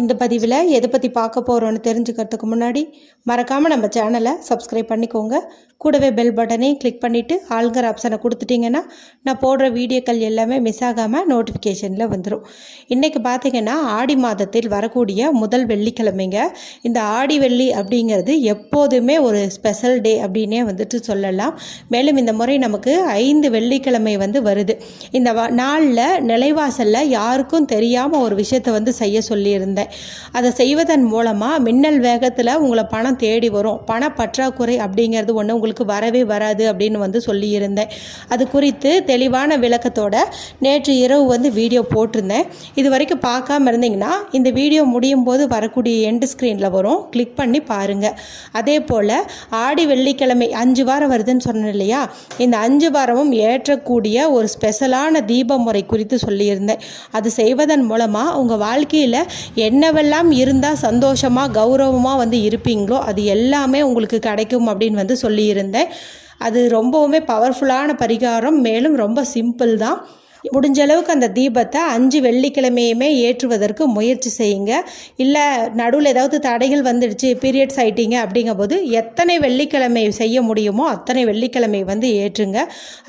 இந்த பதிவில் எதை பற்றி பார்க்க போகிறோன்னு தெரிஞ்சுக்கிறதுக்கு முன்னாடி மறக்காமல் நம்ம சேனலை சப்ஸ்கிரைப் பண்ணிக்கோங்க. கூடவே பெல் பட்டனையும் கிளிக் பண்ணிவிட்டு ஆளுங்கிற ஆப்ஷனை கொடுத்துட்டிங்கன்னா நான் போடுற வீடியோக்கள் எல்லாமே மிஸ் ஆகாமல் நோட்டிஃபிகேஷனில் வந்துடும் இன்றைக்கி பார்த்தீங்கன்னா ஆடி மாதத்தில் வரக்கூடிய முதல் வெள்ளிக்கிழமைங்க. இந்த ஆடி வெள்ளி அப்படிங்கிறது எப்போதுமே ஒரு ஸ்பெஷல் டே அப்படின்னே வந்துட்டு சொல்லலாம். மேலும் இந்த முறை நமக்கு ஐந்து வெள்ளிக்கிழமை வந்து வருது. இந்த வ நாளில் நிலைவாசலில் யாருக்கும் தெரியாமல் ஒரு விஷயத்தை வந்து செய்ய சொல்லியிருந்தேன். அதை செய்வதன் மூலமாக மின்னல் வேகத்தில் உங்களை பணம் தேடி வரும். பண பற்றாக்குறை அப்படிங்கிறது ஒன்று உங்களுக்கு வரவே வராது அப்படின்னு வந்து சொல்லியிருந்தேன். அது குறித்து தெளிவான விளக்கத்தோட நேற்று இரவு வந்து வீடியோ போட்டிருந்தேன். இது வரைக்கும் பார்க்காம இருந்தீங்கன்னா இந்த வீடியோ முடியும் போது வரக்கூடிய எண்டு ஸ்க்ரீனில் வரும். கிளிக் பண்ணி பாருங்கள் அதே போல் ஆடி வெள்ளிக்கிழமை அஞ்சு வாரம் வருதுன்னு சொன்னேன் இல்லையா? இந்த அஞ்சு வாரமும் ஏற்றக்கூடிய ஒரு ஸ்பெஷலான தீப முறை குறித்து சொல்லியிருந்தேன். அது செய்வதன் மூலமாக உங்கள் வாழ்க்கையில் என்னவெல்லாம் இருந்தால் சந்தோஷமாக கௌரவமாக வந்து இருப்பீங்களோ அது எல்லாமே உங்களுக்கு கிடைக்கும் அப்படின்னு வந்து சொல்லியிருந்தேன். அது ரொம்பவுமே பவர்ஃபுல்லான பரிகாரம் மேலும் ரொம்ப சிம்பிள் தான். முடிஞ்ச அளவுக்கு அந்த தீபத்தை அஞ்சு வெள்ளிக்கிழமையுமே ஏற்றுவதற்கு முயற்சி செய்யுங்க. இல்லை நடுவில் ஏதாவது தடைகள் வந்துடுச்சு பீரியட்ஸ் ஆயிட்டீங்க அப்படிங்கும்போது எத்தனை வெள்ளிக்கிழமை செய்ய முடியுமோ அத்தனை வெள்ளிக்கிழமை வந்து ஏற்றுங்க.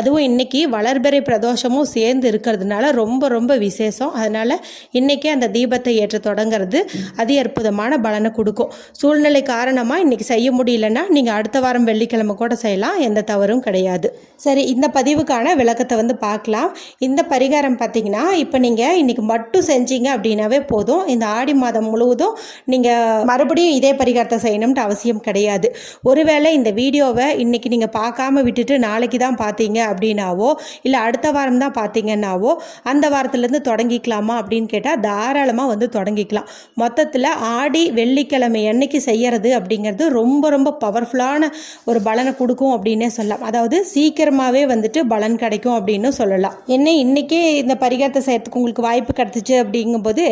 அதுவும் இன்றைக்கி வளர்பிறை பிரதோஷமும் சேர்ந்து இருக்கிறதுனால ரொம்ப ரொம்ப விசேஷம். அதனால் இன்றைக்கே அந்த தீபத்தை ஏற்ற தொடங்கிறது அதி அற்புதமான பலனை கொடுக்கும். சூழ்நிலை காரணமாக இன்றைக்கி செய்ய முடியலன்னா நீங்கள் அடுத்த வாரம் வெள்ளிக்கிழமை கூட செய்யலாம். எந்த தவறும் கிடையாது. சரி இந்த பதிவுக்கான விளக்கத்தை வந்து பார்க்கலாம். இந்த பரிகாரம் பார்த்தீங்கன்னா இப்போ நீங்கள் இன்றைக்கி மட்டும் செஞ்சீங்க அப்படின்னாவே போதும். இந்த ஆடி மாதம் முழுவதும் நீங்கள் மறுபடியும் இதே பரிகாரத்தை செய்யணும்ட்டு அவசியம் கிடையாது. ஒருவேளை இந்த வீடியோவை இன்றைக்கி நீங்கள் பார்க்காம விட்டுட்டு நாளைக்கு தான் பார்த்தீங்க அப்படின்னாவோ இல்லை அடுத்த வாரம் தான் பார்த்தீங்கன்னாவோ அந்த வாரத்துலேருந்து தொடங்கிக்கலாமா அப்படின்னு கேட்டால் தாராளமாக வந்து தொடங்கிக்கலாம். மொத்தத்தில் ஆடி வெள்ளிக்கிழமை என்னைக்கு செய்கிறது அப்படிங்கிறது ரொம்ப ரொம்ப பவர்ஃபுல்லான ஒரு பலனை கொடுக்கும் அப்படின்னே சொல்லலாம். அதாவது சீக்கிரமாகவே வந்துட்டு பலன் கிடைக்கும் அப்படின்னு சொல்லலாம். என்ன இன்றைக்கே இந்த பரிகாரத்தை செய்கிறதுக்கு உங்களுக்கு வாய்ப்பு கிடச்சிச்சு அப்படிங்கும்போது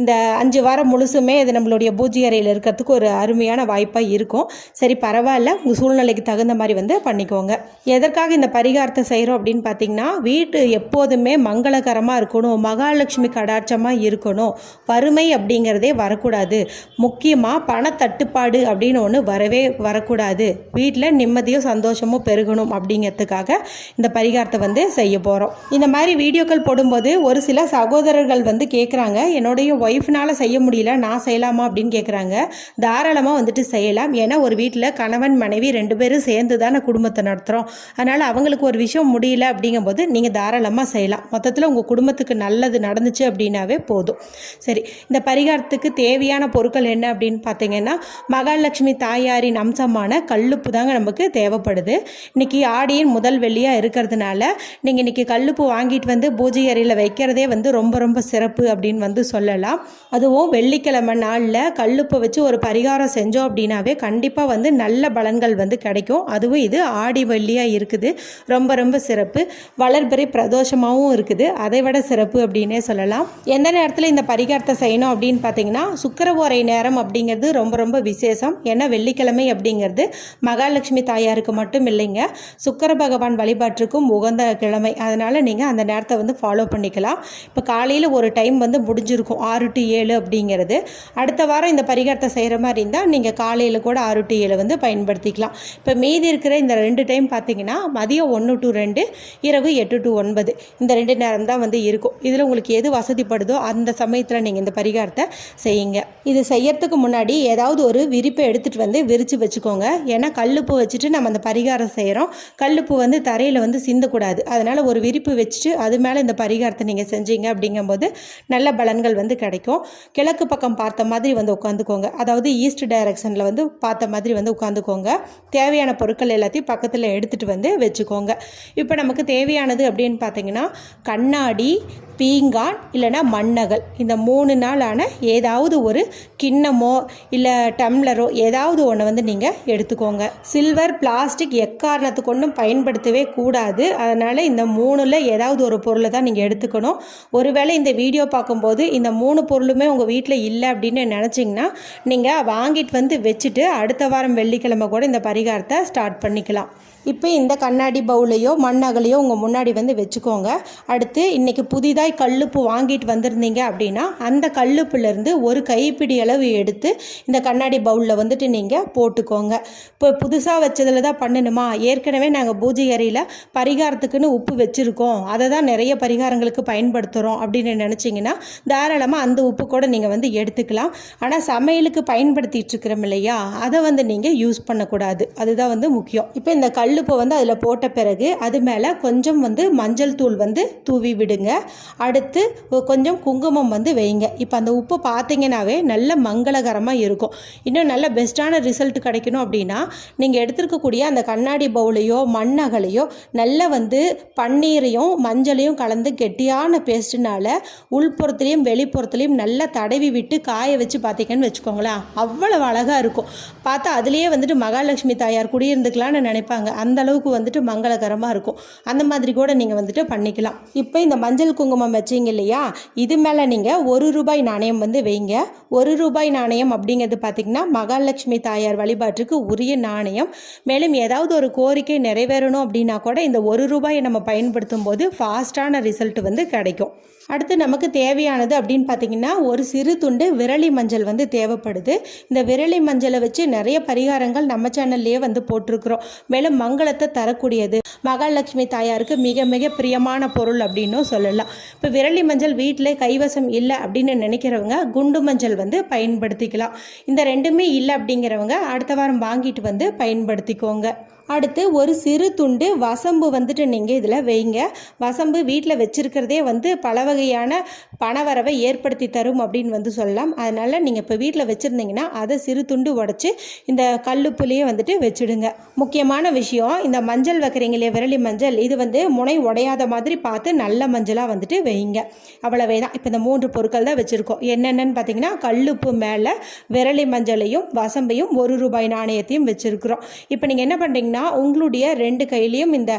இந்த அஞ்சு வாரம் முழுசுமே இது நம்மளுடைய பூஜை அறையில் இருக்கிறதுக்கு ஒரு அருமையான வாய்ப்பாக இருக்கும். சரி பரவாயில்ல. உங்கள் சூழ்நிலைக்கு தகுந்த மாதிரி வந்து பண்ணிக்கோங்க. எதற்காக இந்த பரிகாரத்தை செய்கிறோம் அப்படின்னு பார்த்தீங்கன்னா வீட்டு எப்போதுமே மங்களகரமாக இருக்கணும் மகாலட்சுமி கடாட்சமாக இருக்கணும். வறுமை அப்படிங்கிறதே வரக்கூடாது. முக்கியமாக பணத்தட்டுப்பாடு அப்படின்னு ஒன்று வரவே வரக்கூடாது. வீட்டில் நிம்மதியும் சந்தோஷமும் பெருகணும் அப்படிங்கிறதுக்காக இந்த பரிகாரத்தை வந்து செய்ய போகிறோம் இந்த மாதிரி வீடியோக்கள் போடும்போது ஒரு சில சகோதரர்கள் வந்து கேட்குறாங்க என்னுடைய ஒய்ஃப்னால் செய்ய முடியல நான் செய்யலாமா? அப்படின்னு கேட்குறாங்க தாராளமாக வந்துட்டு செய்யலாம். ஏன்னா ஒரு வீட்டில் கணவன் மனைவி ரெண்டு பேரும் சேர்ந்து தானே குடும்பத்தை நடத்துகிறோம் அதனால் அவங்களுக்கு ஒரு விஷயம் முடியல அப்படிங்கும்போது நீங்கள் தாராளமாக செய்யலாம். மொத்தத்தில் உங்கள் குடும்பத்துக்கு நல்லது நடந்துச்சு அப்படின்னாவே போதும். சரி இந்த பரிகாரத்துக்கு தேவையான பொருட்கள் என்ன அப்படின்னு பார்த்தீங்கன்னா மகாலட்சுமி தாயாரின் அம்சமான கல்லுப்பு தாங்க நமக்கு தேவைப்படுது. இன்னைக்கு ஆடியின் முதல் வெள்ளியாக இருக்கிறதுனால நீங்கள் இன்னைக்கு கல்லுப்பு வாங்கிட்டு வந்து பூஜை அறையில் வைக்கிறதே வந்து ரொம்ப ரொம்ப சிறப்பு அப்படின்னு வந்து சொல்லலாம். அதுவும் வெள்ளிக்கிழமை நாளில் கல்லுப்பை வச்சு ஒரு பரிகாரம் செஞ்சோம் அப்படின்னாவே கண்டிப்பாக வந்து நல்ல பலன்கள் வந்து கிடைக்கும். அதுவும் இது ஆடி வெள்ளியாக இருக்குது. ரொம்ப ரொம்ப சிறப்பு. வளர்பிறை பிரதோஷமாகவும் இருக்குது. அதை விட சிறப்பு அப்படின்னே சொல்லலாம். எந்த நேரத்தில் இந்த பரிகாரத்தை செய்யணும் அப்படின்னு பார்த்தீங்கன்னா சுக்கரவோரை நேரம் அப்படிங்கிறது ரொம்ப ரொம்ப விசேஷம். ஏன்னா வெள்ளிக்கிழமை அப்படிங்கிறது மகாலட்சுமி தாயாருக்கு மட்டும் இல்லைங்க. சுக்கர பகவான் வழிபாட்டுக்கும் உகந்த கிழமை. அதனால் நீங்கள் அந்த நேரத்தை வந்து ஃபாலோ பண்ணிக்கலாம். இப்போ காலையில் ஒரு டைம் வந்து முடிஞ்சிருக்கும். ஆறு டு ஏழு அப்படிங்கிறது. அடுத்த வாரம் இந்த பரிகாரத்தை செய்கிற மாதிரி இருந்தால் நீங்கள் காலையில் கூட ஆறு டு ஏழு வந்து பயன்படுத்திக்கலாம். இப்போ மீதி இருக்கிற இந்த ரெண்டு டைம் பார்த்தீங்கன்னா மதியம் ஒன்று டு ரெண்டு இரவு எட்டு டு ஒன்பது. இந்த ரெண்டு நேரம் தான் வந்து இருக்கும். இதில் உங்களுக்கு எது வசதிப்படுதோ அந்த சமயத்தில் நீங்கள் இந்த பரிகாரத்தை செய்யுங்க. இது செய்யறதுக்கு முன்னாடி ஏதாவது ஒரு விரிப்பை எடுத்துகிட்டு வந்து விரித்து வச்சுக்கோங்க. ஏன்னா கல்லுப்பு வச்சுட்டு நம்ம அந்த பரிகாரம் செய்கிறோம் கல்லுப்பு வந்து தரையில் வந்து சிந்தக்கூடாது. அதனால் ஒரு விரிப்பு வச்சுட்டு அது மேலே இந்த பரிகாரத்தை நீங்கள் செஞ்சீங்க அப்படிங்கும்போது நல்ல பலன்கள் வந்து கிடைக்கும். கிழக்கு பக்கம் பார்த்த மாதிரி வந்து உட்காந்துக்கோங்க. அதாவது ஈஸ்ட் டைரக்ஷனில் வந்து பார்த்த மாதிரி வந்து உட்காந்துக்கோங்க. தேவையான பொருட்கள் எல்லாத்தையும் பக்கத்தில் எடுத்துகிட்டு வந்து வச்சுக்கோங்க. இப்போ நமக்கு தேவையானது அப்படின்னு பார்த்தீங்கன்னா கண்ணாடி பீங்கான் இல்லைனா மண்ணகல். இந்த மூணு நாளான ஏதாவது ஒரு கிண்ணமோ இல்லை டம்ளரோ ஏதாவது ஒன்று வந்து நீங்கள் எடுத்துக்கோங்க. சில்வர் பிளாஸ்டிக் எக்காரணத்துக்கு ஒன்றும் பயன்படுத்தவே கூடாது. அதனால் இந்த மூணில் ஏதாவது ஒரு ஒரு பொருளை தான் நீங்கள் எடுத்துக்கணும். ஒருவேளை இந்த வீடியோ பார்க்கும்போது இந்த மூணு பொருளுமே உங்கள் வீட்டில் இல்லை அப்படின்னு நினச்சிங்கன்னா நீங்கள் வாங்கிட்டு வந்து வச்சுட்டு அடுத்த வாரம் வெள்ளிக்கிழமை கூட இந்த பரிகாரத்தை ஸ்டார்ட் பண்ணிக்கலாம். இப்போ இந்த கண்ணாடி பவுலையோ மண்ணகலையோ உங்கள் முன்னாடி வந்து வச்சுக்கோங்க. அடுத்து இன்றைக்கி புதிதாய் கல்லுப்பு வாங்கிட்டு வந்திருந்தீங்க அப்படின்னா அந்த கல்லுப்புலேருந்து ஒரு கைப்பிடி அளவு எடுத்து இந்த கண்ணாடி பவுலில் வந்துட்டு நீங்கள் போட்டுக்கோங்க. இப்போ புதுசாக வச்சதில் தான் பண்ணணுமா? ஏற்கனவே நாங்கள் பூஜை அறையில் பரிகாரத்துக்குன்னு உப்பு வச்சுருக்கோம். அதை தான் நிறைய பரிகாரங்களுக்கு பயன்படுத்துகிறோம் அப்படின்னு நினச்சிங்கன்னா தாராளமாக அந்த உப்பு கூட நீங்கள் வந்து எடுத்துக்கலாம். ஆனால் சமையலுக்கு பயன்படுத்திட்டு இருக்கிறோம் இல்லையா அதை வந்து நீங்கள் யூஸ் பண்ணக்கூடாது. அதுதான் வந்து முக்கியம். இப்போ இந்த கல்லுப்பை வந்து அதில் போட்ட பிறகு அது மேலே கொஞ்சம் வந்து மஞ்சள் தூள் வந்து தூவி விடுங்க. அடுத்து கொஞ்சம் குங்குமம் வந்து வைங்க. இப்போ அந்த உப்பு பார்த்தீங்கன்னாவே நல்ல மங்களகரமாக இருக்கும். இன்னும் நல்ல பெஸ்ட்டான ரிசல்ட் கிடைக்கணும் அப்படின்னா நீங்கள் எடுத்துருக்கக்கூடிய அந்த கண்ணாடி பவுலையோ மண்ணகலையோ நல்லா வந்து பன்னீரையும் மஞ்சள் மஞ்சளையும் கலந்து கெட்டியான பேஸ்ட்டுனால உள்புறத்துலேயும் வெளிப்புறத்துலேயும் நல்லா தடவி விட்டு காய வச்சு பார்த்தீங்கன்னு வச்சுக்கோங்களேன். அவ்வளவு அழகாக இருக்கும். பார்த்தா அதுலேயே வந்துட்டு மகாலட்சுமி தாயார் குடியிருந்துக்கலாம்னு நினைப்பாங்க. அந்த அளவுக்கு வந்துட்டு மங்களகரமாக இருக்கும். அந்த மாதிரி கூட நீங்கள் வந்துட்டு பண்ணிக்கலாம். இப்போ இந்த மஞ்சள் குங்குமம் வச்சிங்க இல்லையா? இது மேலே நீங்கள் ஒரு ரூபாய் நாணயம் வந்து வைங்க. ஒரு ரூபாய் நாணயம் அப்படிங்கிறது பார்த்திங்கன்னா மகாலட்சுமி தாயார் வழிபாட்டுக்கு உரிய நாணயம். மேலும் ஏதாவது ஒரு கோரிக்கை நிறைவேறணும் அப்படின்னா கூட இந்த ஒரு ரூபாயை நம்ம பயன்படுத்தும் போது ஃபாஸ்ட்டான ரிசல்ட் வந்து கிடைக்கும். அடுத்து நமக்கு தேவையானது அப்படின்னு பார்த்தீங்கன்னா ஒரு சிறு துண்டு விரலி மஞ்சள் வந்து தேவைப்படுது. இந்த விரலி மஞ்சளை வச்சு நிறைய பரிகாரங்கள் நம்ம சேனல்லையே வந்து போட்டிருக்கிறோம். மேலும் மங்களத்தை தரக்கூடியது. மகாலட்சுமி தாயாருக்கு மிக மிக பிரியமான பொருள் அப்படின்னும் சொல்லலாம். இப்போ விரலி மஞ்சள் வீட்டில் கைவசம் இல்லை அப்படின்னு நினைக்கிறவங்க குண்டு மஞ்சள் வந்து பயன்படுத்திக்கலாம். இந்த ரெண்டுமே இல்லை அப்படிங்கிறவங்க அடுத்த வாரம் வாங்கிட்டு வந்து பயன்படுத்திக்கோங்க. அடுத்து ஒரு சிறு துண்டு வசம்பு வந்துட்டு நீங்கள் இதில் வைங்க. வசம்பு வீட்டில் வச்சுருக்கிறதே வந்து பல வகையான பணவரவை ஏற்படுத்தி தரும் அப்படின்னு வந்து சொல்லலாம். அதனால் நீங்கள் இப்போ வீட்டில் வச்சுருந்தீங்கன்னா அதை சிறு துண்டு உடச்சி இந்த கல்லுப்புலேயே வந்துட்டு வச்சுடுங்க. முக்கியமான விஷயம் இந்த மஞ்சள் வைக்கிறீங்க இல்லையா விரலி மஞ்சள் இது வந்து முனை உடையாத மாதிரி பார்த்து நல்ல மஞ்சளாக வந்துட்டு வைங்க. அவ்வளவே தான். இப்போ இந்த மூன்று பொருட்கள் தான் வச்சுருக்கோம். என்னென்னு பார்த்தீங்கன்னா கல்லுப்பு மேலே விரலி மஞ்சளையும் வசம்பையும் ஒரு ரூபாய் நாணயத்தையும் வச்சுருக்குறோம். இப்போ நீங்கள் என்ன பண்ணுறீங்கன்னா உங்களுடைய ரெண்டு கையிலையும் இந்த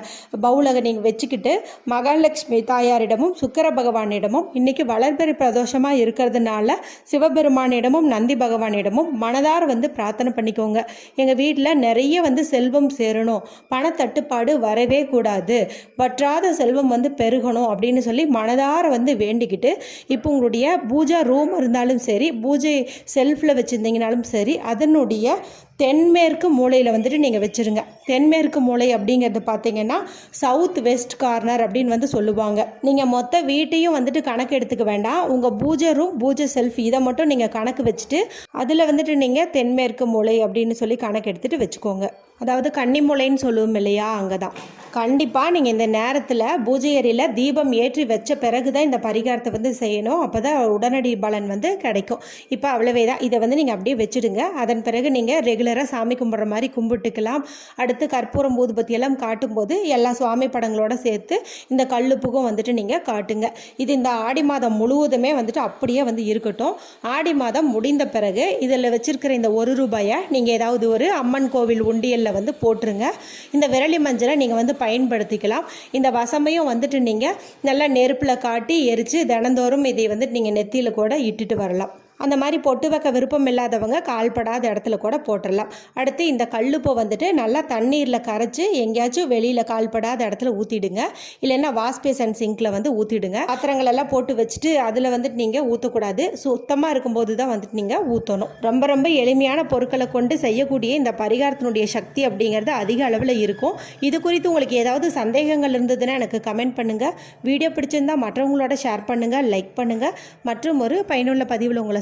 பவுலகை நீங்கள் வச்சுக்கிட்டு மகாலட்சுமி தாயாரிடமும் சுக்கர பகவானிடமும் இன்றைக்கி வளர்பெரி பிரதோஷமாக இருக்கிறதுனால சிவபெருமானிடமும் நந்தி பகவானிடமும் மனதார வந்து பிரார்த்தனை பண்ணிக்கோங்க. எங்கள் வீட்டில் நிறைய வந்து செல்வம் சேரணும். பணத்தட்டுப்பாடு வரவே கூடாது. வற்றாத செல்வம் வந்து பெருகணும் அப்படின்னு சொல்லி மனதார வந்து வேண்டிக்கிட்டு இப்போ உங்களுடைய பூஜா ரூம் இருந்தாலும் சரி பூஜை செல்ஃபில் வச்சுருந்தீங்கனாலும் சரி அதனுடைய தென்மேற்கு மூலையில் வந்துட்டு நீங்கள் வச்சுருங்க. தென்மேற்கு மூலை அப்படிங்கிறது பார்த்தீங்கன்னா சவுத் வெஸ்ட் கார்னர் அப்படின்னு வந்து சொல்லுவாங்க. நீங்கள் மொத்த வீட்டையும் வந்துட்டு கணக்கு எடுத்துக்க வேண்டாம். உங்கள் பூஜை ரூம் பூஜை செல்ஃப் இதை மட்டும் நீங்கள் கணக்கு வச்சுட்டு அதில் வந்துட்டு நீங்கள் தென்மேற்கு மூலை அப்படின்னு சொல்லி கணக்கு எடுத்துகிட்டு வச்சுக்கோங்க. அதாவது கன்னிமுளைன்னு சொல்லுவோம் இல்லையா அங்கே தான் கண்டிப்பாக நீங்கள் இந்த நேரத்தில் பூஜை அறையில் தீபம் ஏற்றி வச்ச பிறகு தான் இந்த பரிகாரத்தை வந்து செய்யணும். அப்போ தான் உடனடி பலன் வந்து கிடைக்கும். இப்போ அவ்வளவே தான் இதை வந்து நீங்கள் அப்படியே வச்சுடுங்க. அதன் பிறகு நீங்கள் ரெகுலராக சாமி கும்பிட்ற மாதிரி கும்பிட்டுக்கலாம். அடுத்து கற்பூரம் ஊதுபத்தி எல்லாம் காட்டும்போது எல்லா சுவாமி படங்களோட சேர்த்து இந்த கல்லுப்புக்கும் வந்துட்டு நீங்கள் காட்டுங்க. இது இந்த ஆடி மாதம் முழுவதுமே வந்துட்டு அப்படியே வந்து இருக்கட்டும். ஆடி மாதம் முடிந்த பிறகு இதில் வச்சுருக்கிற இந்த ஒரு ரூபாயை நீங்கள் ஏதாவது ஒரு அம்மன் கோவில் உண்டியலில் வந்து போட்டுருங்க. இந்த விரலி மஞ்சளை நீங்கள் வந்து பயன்படுத்திக்கலாம். இந்த வசமையும் வந்துட்டு நீங்கள் நல்லா நெருப்பில் காட்டி எரித்து தினந்தோறும் இதை வந்துட்டு நீங்கள் நெத்தியில் கூட இட்டுட்டு வரலாம். அந்த மாதிரி பொட்டு வைக்க விருப்பம் இல்லாதவங்க கால்படாத இடத்துல கூட போட்டுடலாம் அடுத்து இந்த கல்லுப்பை வந்துட்டு நல்லா தண்ணீரில் கரைச்சி எங்கேயாச்சும் வெளியில் கால்படாத இடத்துல ஊற்றிடுங்க இல்லைன்னா வாஷ்பேசன் சிங்கில் வந்து ஊற்றிடுங்க பாத்திரங்கள் எல்லாம் போட்டு வச்சுட்டு அதில் வந்துட்டு நீங்கள் ஊற்றக்கூடாது சுத்தமாக இருக்கும்போது தான் வந்துட்டு நீங்கள் ஊற்றணும் ரொம்ப ரொம்ப எளிமையான பொருட்களை கொண்டு செய்யக்கூடிய இந்த பரிகாரத்தினுடைய சக்தி அப்படிங்கிறது அதிக அளவில் இருக்கும். இது குறித்து உங்களுக்கு ஏதாவது சந்தேகங்கள் இருந்ததுன்னா எனக்கு கமெண்ட் பண்ணுங்கள் வீடியோ பிடிச்சிருந்தா மற்றவங்களோட ஷேர் பண்ணுங்கள் லைக் பண்ணுங்கள் மற்றும் ஒரு பயனுள்ள பதிவில் உங்களை